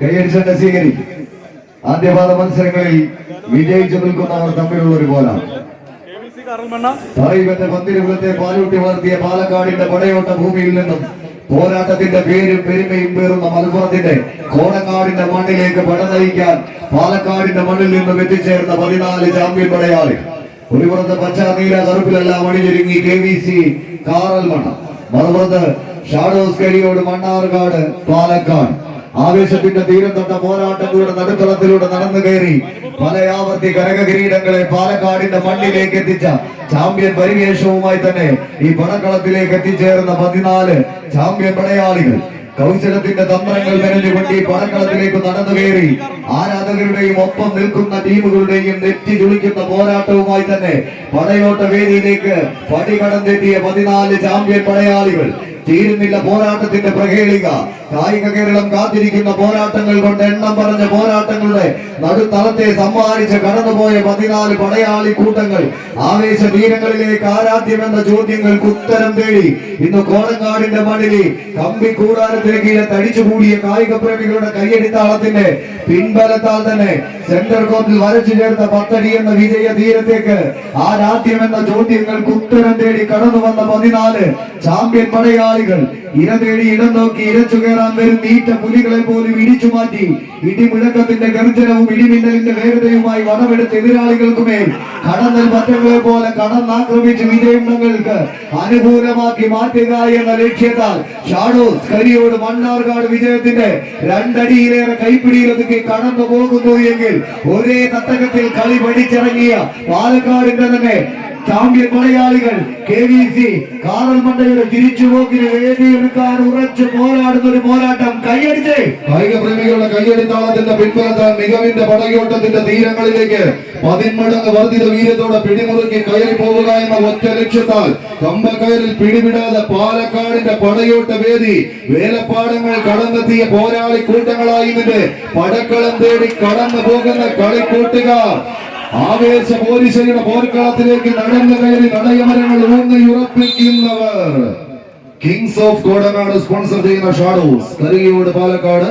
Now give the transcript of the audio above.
കൈയടിച്ചെന്നെ സ്വീകരിക്കും ആദ്യപാദ മത്സരങ്ങളിൽ വിജയിച്ചു നിൽക്കുന്നവർ തമ്മിലുള്ള ഒരു പോലാണ് പന്തിരുകുലത്തെ പാലൂട്ടി വളർത്തിയ പാലക്കാടിന്റെ പടയോട്ട ഭൂമിയിൽ നിന്നും പോരാട്ടത്തിന്റെ പേരും പെരുമയും പേറുന്ന മലപ്പുറത്തിന്റെ കോടക്കാടിന്റെ മണ്ണിലേക്ക് പട നയിക്കാൻ പാലക്കാടിന്റെ മണ്ണിൽ നിന്നും എത്തിച്ചേർന്ന പതിനാല് ചാമ്പ്യൻ പടയാളി. ഒരു പുറത്ത് പച്ച നീല കറുപ്പിലെല്ലാം അണിഞ്ഞൊരുങ്ങി K V C Karalmanna മറുപുറത്ത് ഷാഡോസ് കരിയോട് മണ്ണാർക്കാട് പാലക്കാട്. ആവേശത്തിന്റെ തീരം തൊട്ട പോരാട്ടങ്ങളുടെ നടുത്തളത്തിലൂടെ നടന്നു കയറി പലയാവർത്തി കരക കിരീടങ്ങളെ പാലക്കാടിന്റെ മണ്ണിലേക്ക് എത്തിച്ച ചാമ്പ്യൻ പരിവേഷവുമായി തന്നെ ഈ പടക്കളത്തിലേക്ക് എത്തിച്ചേർന്ന പതിനാല് ചാമ്പ്യൻ പടയാളികൾ കൗശലത്തിന്റെ തന്ത്രങ്ങൾ മെനഞ്ഞുകൊണ്ട് ഈ പടക്കളത്തിലേക്ക് നടന്നു കയറി ആരാധകരുടെയും ഒപ്പം നിൽക്കുന്ന ടീമുകളുടെയും നെറ്റി ചുളിക്കുന്ന പോരാട്ടവുമായി തന്നെ പടയോട്ട വേദിയിലേക്ക് പടി കടന്നെത്തിയ പതിനാല് ചാമ്പ്യൻ പടയാളികൾ തീരുന്നില്ല പോരാട്ടത്തിന്റെ പ്രഹേളിക. കായിക കേരളം കാത്തിരിക്കുന്ന പോരാട്ടങ്ങൾ കൊണ്ട് എണ്ണം പറഞ്ഞ പോരാട്ടങ്ങളുടെ നടുത്തളത്തെ സമ്മാനിച്ച് കടന്നുപോയ പതിനാല് പടയാളി കൂട്ടങ്ങൾ. ആവേശ വീരങ്ങളിലേക്ക് ആരാധ്യം എന്ന ചോദ്യങ്ങൾക്ക് ഉത്തരം തേടി ഇന്ന് കോടങ്ങാടിന്റെ മണ്ണിലെ കമ്പി കൂടാരത്തിലേക്ക് തടിച്ചു തടിച്ചുകൂടിയ കായിക പ്രേമികളുടെ കയ്യടിത്താളത്തിന്റെ പിൻബലത്താൽ തന്നെ സെന്റർ കോർട്ടിൽ വരച്ചു ചേർത്ത പത്തടി എന്ന വിജയ തീരത്തേക്ക് ആരാധ്യമെന്ന ചോദ്യങ്ങൾക്ക് ഉത്തരം തേടി കടന്നു വന്ന പതിനാല് ചാമ്പ്യൻ പടയാളികൾ. ഇര തേടി ഇടം നോക്കി ഇരച്ചു കയറാൻ വരും നീറ്റ പുലികളെ പോലും ഇടിച്ചു മാറ്റി. ഇടിമുഴക്കത്തിന്റെ ഗർജനവും ഇടിമിന്നലിന്റെ വേഗതയുമായി വടമെടുത്ത എതിരാളികൾക്കുമേൽ കടന്നൽ പറ്റങ്ങളെ പോലെ കടന്നാക്രമിച്ച് വിജയങ്ങൾക്ക് അനുകൂലമാക്കി മാറ്റുക എന്ന ലക്ഷ്യത്താൽ ഷാഡോസ് കരിയോട് മണ്ണാർക്കാട് വിജയത്തിന്റെ രണ്ടടിയിലേറെ കൈപ്പിടിയിലൊതുക്കി കടന്നു പോകുന്നു എങ്കിൽ ഒരേ തട്ടകത്തിൽ കളി പഠിച്ചിറങ്ങിയ പാലക്കാടിന്റെ തന്നെ ചാമ്പ്യൻ മലയാളികൾ കെ വി സി കാറൽ മണ്ടയുടെ തിരിച്ചുപോക്കിന് വേദിയെടുക്കാൻ ഉറച്ചു പോരാടുന്ന ഒരു പോരാട്ടം. കൈയടിച്ചേ. കായിക പ്രേമികളുടെ കൈയടിത്താളത്തിന്റെ പിൻബലത്താൽ മികവിന്റെ പടയോട്ടത്തിന്റെ തീരങ്ങളിലേക്ക് പതിന്മടങ്ങ് വർദ്ധിത വീര്യത്തോടെ പിടിമുറുക്കി കയറി പോവുക എന്ന ഒറ്റ ലക്ഷ്യത്താൽ കമ്പക്കയറിൽ പിടിവിടാതെ പാലക്കാടിന്റെ പടയോട്ട വേദി വേലപ്പാടങ്ങൾ കടന്നെത്തിയ പോരാളി കൂട്ടങ്ങളായി ഇതിന്റെ പടക്കളം തേടി കടന്നു പോകുന്ന കളിക്കൂട്ടുകാർ. ആവേശ പോലീസയുടെ പോർക്കളത്തിലേക്ക് നടന്നു കയറി നടയമരങ്ങൾ ഊന്നിയുറപ്പിക്കുന്നവർ കിങ്സ് ഓഫ് കോടനാട് സ്പോൺസർ ചെയ്യുന്ന ഷാഡോസ് കരുകയോട് പാലക്കാട്.